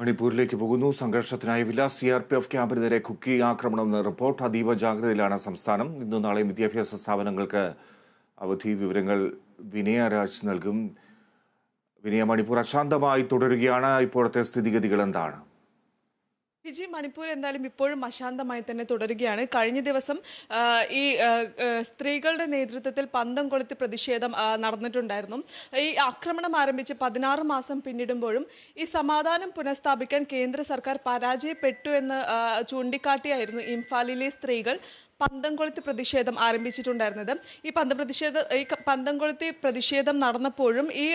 മണിപ്പൂരിലേക്ക് പോകുന്നു. സംഘർഷത്തിനായി വില സി ആർ പി എഫ് ക്യാമ്പിന് നേരെ കുക്കി ആക്രമണം എന്ന റിപ്പോർട്ട് അതീവ ജാഗ്രതയിലാണ് സംസ്ഥാനം. ഇന്നും നാളെയും വിദ്യാഭ്യാസ സ്ഥാപനങ്ങൾക്ക് അവധി വിവരങ്ങൾ വിനയരാജ് നൽകും. വിനയ മണിപ്പൂർ അശാന്തമായി തുടരുകയാണ്. ഇപ്പോഴത്തെ സ്ഥിതിഗതികൾ എന്താണ്? ഫിജി മണിപ്പൂർ എന്തായാലും ഇപ്പോഴും അശാന്തമായി തന്നെ തുടരുകയാണ്. കഴിഞ്ഞ ദിവസം ഈ സ്ത്രീകളുടെ നേതൃത്വത്തിൽ പന്തം കൊളുത്തി പ്രതിഷേധം നടന്നിട്ടുണ്ടായിരുന്നു. ഈ ആക്രമണം ആരംഭിച്ച് പതിനാറ് മാസം പിന്നിടുമ്പോഴും ഈ സമാധാനം പുനഃസ്ഥാപിക്കാൻ കേന്ദ്ര സർക്കാർ പരാജയപ്പെട്ടു എന്ന് ചൂണ്ടിക്കാട്ടിയായിരുന്നു ഇംഫാലിലെ സ്ത്രീകൾ. പന്തം കൊളുത്തി പ്രതിഷേധം ആരംഭിച്ചിട്ടുണ്ടായിരുന്നത്. ഈ പന്തം പ്രതിഷേധ ഈ പന്തംകൊളുത്തി പന്തം കൊളുത്തി പ്രതിഷേധം നടന്നപ്പോഴും ഈ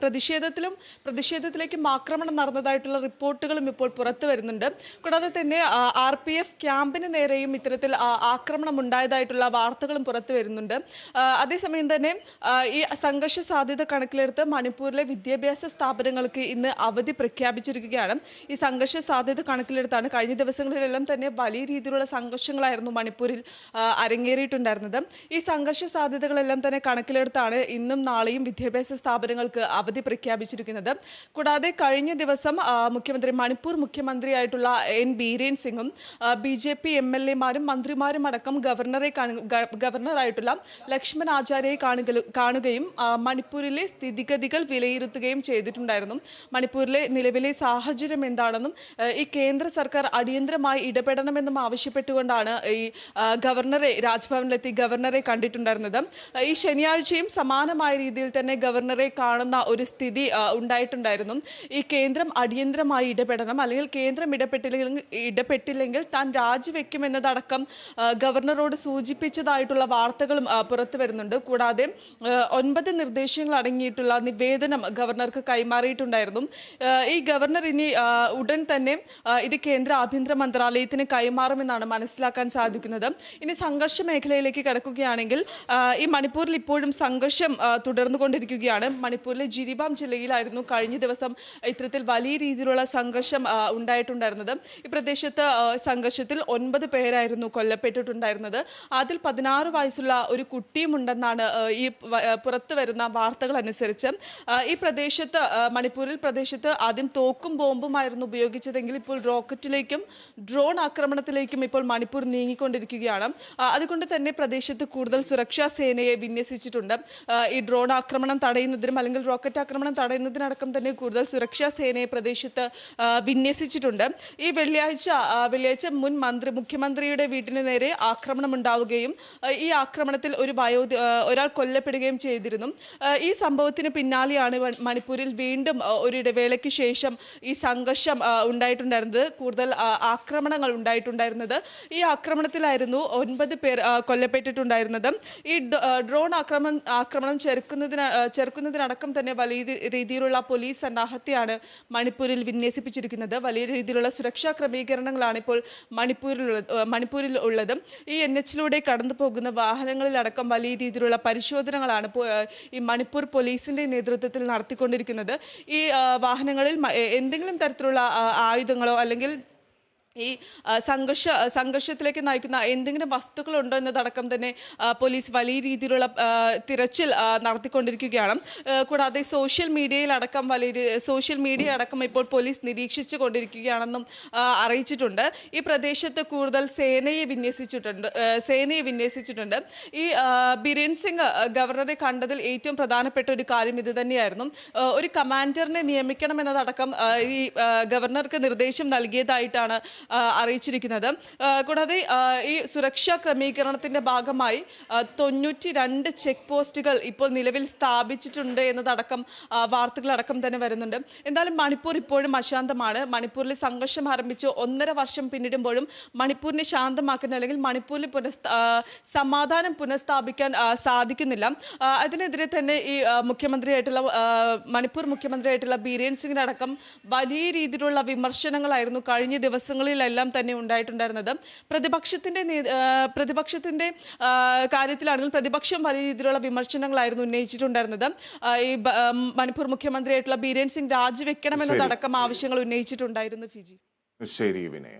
പ്രതിഷേധത്തിലും പ്രതിഷേധത്തിലേക്കും ആക്രമണം നടന്നതായിട്ടുള്ള റിപ്പോർട്ടുകളും ഇപ്പോൾ പുറത്തു വരുന്നുണ്ട്. കൂടാതെ തന്നെ ആർ പി എഫ് ക്യാമ്പിന് നേരെയും ഇത്തരത്തിൽ ആക്രമണം ഉണ്ടായതായിട്ടുള്ള വാർത്തകളും പുറത്തു വരുന്നുണ്ട്. അതേസമയം തന്നെ ഈ സംഘർഷ സാധ്യത കണക്കിലെടുത്ത് മണിപ്പൂരിലെ വിദ്യാഭ്യാസ സ്ഥാപനങ്ങൾക്ക് ഇന്ന് അവധി പ്രഖ്യാപിച്ചിരിക്കുകയാണ്. ഈ സംഘർഷ സാധ്യത കണക്കിലെടുത്താണ് കഴിഞ്ഞ ദിവസങ്ങളിലെല്ലാം തന്നെ വലിയ രീതിയിലുള്ള സംഘർഷങ്ങളായിരുന്നു മണിപ്പൂരിൽ ആ, അരങ്ങേറിയിട്ടുണ്ടായിരുന്നത്. ഈ സംഘർഷ സാധ്യതകളെല്ലാം തന്നെ കണക്കിലെടുത്താണ് ഇന്നും നാളെയും വിദ്യാഭ്യാസ സ്ഥാപനങ്ങൾക്ക് അവധി പ്രഖ്യാപിച്ചിരിക്കുന്നത്. കൂടാതെ കഴിഞ്ഞ ദിവസം മുഖ്യമന്ത്രി മണിപ്പൂർ മുഖ്യമന്ത്രിയായിട്ടുള്ള എൻ ബീരേൻ സിംഗും B J P M L എമാരും മന്ത്രിമാരും അടക്കം ഗവർണറെ ഗവർണറായിട്ടുള്ള ലക്ഷ്മൺ ആചാര്യയെ കാണുകയും മണിപ്പൂരിലെ സ്ഥിതിഗതികൾ വിലയിരുത്തുകയും ചെയ്തിട്ടുണ്ടായിരുന്നു. മണിപ്പൂരിലെ നിലവിലെ സാഹചര്യം എന്താണെന്നും ഈ കേന്ദ്ര സർക്കാർ അടിയന്തരമായി ഇടപെടണമെന്നും ആവശ്യപ്പെട്ടുകൊണ്ടാണ് ഈ ഗവർണറെ രാജ്ഭവനിലെത്തി ഗവർണറെ കണ്ടിട്ടുണ്ടായിരുന്നത്. ഈ ശനിയാഴ്ചയും സമാനമായ രീതിയിൽ തന്നെ ഗവർണറെ കാണുന്ന ഒരു സ്ഥിതി ഉണ്ടായിട്ടുണ്ടായിരുന്നു. ഈ കേന്ദ്രം അടിയന്തരമായി ഇടപെടണം. അല്ലെങ്കിൽ കേന്ദ്രം ഇടപെട്ടില്ലെങ്കിൽ ഇടപെട്ടില്ലെങ്കിൽ താൻ രാജിവെക്കുമെന്നതടക്കം ഗവർണറോട് സൂചിപ്പിച്ചതായിട്ടുള്ള വാർത്തകളും പുറത്തു വരുന്നുണ്ട്. കൂടാതെ ഒൻപത് നിർദ്ദേശങ്ങൾ അടങ്ങിയിട്ടുള്ള നിവേദനം ഗവർണർക്ക് കൈമാറിയിട്ടുണ്ടായിരുന്നു. ഈ ഗവർണർ ഇനി ഉടൻ തന്നെ ഇത് കേന്ദ്ര ആഭ്യന്തര മന്ത്രാലയത്തിന് കൈമാറുമെന്നാണ് മനസ്സിലാക്കാൻ സാധിക്കുന്നത്. ഇനി സംഘർഷ മേഖലയിലേക്ക് കിടക്കുകയാണെങ്കിൽ ഈ മണിപ്പൂരിൽ ഇപ്പോഴും സംഘർഷം തുടർന്നു കൊണ്ടിരിക്കുകയാണ് മണിപ്പൂരിലെ ജിരിബാം ജില്ലയിലായിരുന്നു കഴിഞ്ഞ ദിവസം ഇത്തരത്തിൽ വലിയ രീതിയിലുള്ള സംഘർഷം ഉണ്ടായിട്ടുണ്ടായിരുന്നത്. ഈ പ്രദേശത്ത് സംഘർഷത്തിൽ ഒൻപത് പേരായിരുന്നു കൊല്ലപ്പെട്ടിട്ടുണ്ടായിരുന്നത്. അതിൽ പതിനാറ് വയസ്സുള്ള ഒരു കുട്ടിയും ഉണ്ടെന്നാണ് ഈ പുറത്തു വരുന്ന വാർത്തകൾ അനുസരിച്ച്. ഈ പ്രദേശത്ത് മണിപ്പൂരിൽ പ്രദേശത്ത് ആദ്യം തോക്കും ബോംബുമായിരുന്നു ഉപയോഗിച്ചതെങ്കിൽ ഇപ്പോൾ റോക്കറ്റിലേക്കും ഡ്രോൺ ആക്രമണത്തിലേക്കും ഇപ്പോൾ മണിപ്പൂർ നീങ്ങിക്കൊണ്ടിരിക്കുകയാണ്. ആ, അതുകൊണ്ട് തന്നെ പ്രദേശത്ത് കൂടുതൽ സുരക്ഷാ സേനയെ വിന്യസിച്ചിട്ടുണ്ട്. ഈ ഡ്രോൺ ആക്രമണം തടയുന്നതിനും അല്ലെങ്കിൽ റോക്കറ്റ് ആക്രമണം തടയുന്നതിനടക്കം തന്നെ കൂടുതൽ സുരക്ഷാ സേനയെ പ്രദേശത്ത് വിന്യസിച്ചിട്ടുണ്ട്. ഈ വെള്ളിയാഴ്ച വെള്ളിയാഴ്ച മുൻ മന്ത്രി മുഖ്യമന്ത്രിയുടെ വീട്ടിന് നേരെ ആക്രമണം ഉണ്ടാവുകയും ഈ ആക്രമണത്തിൽ ഒരു വയോ ഒരാൾ കൊല്ലപ്പെടുകയും ചെയ്തിരുന്നു. ഈ സംഭവത്തിന് പിന്നാലെയാണ് മണിപ്പൂരിൽ വീണ്ടും ഒരു ഇടവേളയ്ക്ക് ശേഷം ഈ സംഘർഷം ഉണ്ടായിട്ടുണ്ടായിരുന്നത്. കൂടുതൽ ആക്രമണങ്ങൾ ഉണ്ടായിട്ടുണ്ടായിരുന്നത്. ഈ ആക്രമണത്തിലായിരുന്നു ഒൻപത് പേർ കൊല്ലപ്പെട്ടിട്ടുണ്ടായിരുന്നത്. ഈ ഡ്രോൺ ആക്രമണം ആക്രമണം ചെറുക്കുന്നതിന് ചെറുക്കുന്നതിനടക്കം തന്നെ വലിയ രീതിയിലുള്ള പോലീസ് സന്നാഹത്തെയാണ് മണിപ്പൂരിൽ വിന്യസിപ്പിച്ചിരിക്കുന്നത്. വലിയ രീതിയിലുള്ള സുരക്ഷാ ക്രമീകരണങ്ങളാണ് ഇപ്പോൾ മണിപ്പൂരിൽ മണിപ്പൂരിൽ ഉള്ളത്. ഈ എൻ എച്ചിലൂടെ കടന്നു പോകുന്ന വാഹനങ്ങളിലടക്കം വലിയ രീതിയിലുള്ള പരിശോധനകളാണ് ഈ മണിപ്പൂർ പോലീസിന്റെ നേതൃത്വത്തിൽ നടത്തിക്കൊണ്ടിരിക്കുന്നത്. ഈ വാഹനങ്ങളിൽ എന്തെങ്കിലും തരത്തിലുള്ള ആയുധങ്ങളോ അല്ലെങ്കിൽ ഈ സംഘർഷ സംഘർഷത്തിലേക്ക് നയിക്കുന്ന എന്തെങ്കിലും വസ്തുക്കളുണ്ടോ എന്നതടക്കം തന്നെ പോലീസ് വലിയ രീതിയിലുള്ള തിരച്ചിൽ നടത്തിക്കൊണ്ടിരിക്കുകയാണ്. കൂടാതെ സോഷ്യൽ മീഡിയയിലടക്കം വലിയ സോഷ്യൽ മീഡിയ അടക്കം ഇപ്പോൾ പോലീസ് നിരീക്ഷിച്ചു കൊണ്ടിരിക്കുകയാണെന്നും അറിയിച്ചിട്ടുണ്ട്. ഈ പ്രദേശത്ത് കൂടുതൽ സേനയെ വിന്യസിച്ചിട്ടുണ്ട് സേനയെ വിന്യസിച്ചിട്ടുണ്ട്. ഈ ബിരൻ സിംഗ് ഗവർണറെ കണ്ടതിൽ ഏറ്റവും പ്രധാനപ്പെട്ട ഒരു കാര്യം ഇത് തന്നെയായിരുന്നു. ഒരു കമാൻഡറിനെ നിയമിക്കണം എന്നതടക്കം ഈ ഗവർണർക്ക് നിർദ്ദേശം നൽകിയതായിട്ടാണ് അറിയിച്ചിരിക്കുന്നത്. കൂടാതെ ഈ സുരക്ഷാ ക്രമീകരണത്തിന്റെ ഭാഗമായി തൊണ്ണൂറ്റി രണ്ട് ചെക്ക് പോസ്റ്റുകൾ ഇപ്പോൾ നിലവിൽ സ്ഥാപിച്ചിട്ടുണ്ട് എന്നതടക്കം വാർത്തകളടക്കം തന്നെ വരുന്നുണ്ട്. എന്തായാലും മണിപ്പൂർ ഇപ്പോഴും അശാന്തമാണ്. മണിപ്പൂരിൽ സംഘർഷം ആരംഭിച്ച് ഒന്നര വർഷം പിന്നിടുമ്പോഴും മണിപ്പൂരിനെ ശാന്തമാക്കുന്ന അല്ലെങ്കിൽ മണിപ്പൂരിൽ പുനഃസ്ഥാ സമാധാനം പുനഃസ്ഥാപിക്കാൻ സാധിക്കുന്നില്ല. അതിനെതിരെ തന്നെ ഈ മുഖ്യമന്ത്രിയായിട്ടുള്ള മണിപ്പൂർ മുഖ്യമന്ത്രിയായിട്ടുള്ള ബീരേൻ സിംഗിനടക്കം വലിയ രീതിയിലുള്ള വിമർശനങ്ങളായിരുന്നു കഴിഞ്ഞ ദിവസങ്ങളിലെല്ലാം തന്നെ ഉണ്ടായിട്ടുണ്ടായിരുന്നത്. പ്രതിപക്ഷത്തിന്റെ പ്രതിപക്ഷത്തിന്റെ കാര്യത്തിലാണെങ്കിൽ പ്രതിപക്ഷം വലിയ രീതിയിലുള്ള വിമർശനങ്ങളായിരുന്നു ഉന്നയിച്ചിട്ടുണ്ടായിരുന്നത്. ഈ മണിപ്പൂർ മുഖ്യമന്ത്രിയായിട്ടുള്ള ബീരേൻ സിംഗ് രാജിവെക്കണമെന്നതടക്കം ആവശ്യങ്ങൾ ഉന്നയിച്ചിട്ടുണ്ടായിരുന്നു ഫിജി. ശരി വിനയ.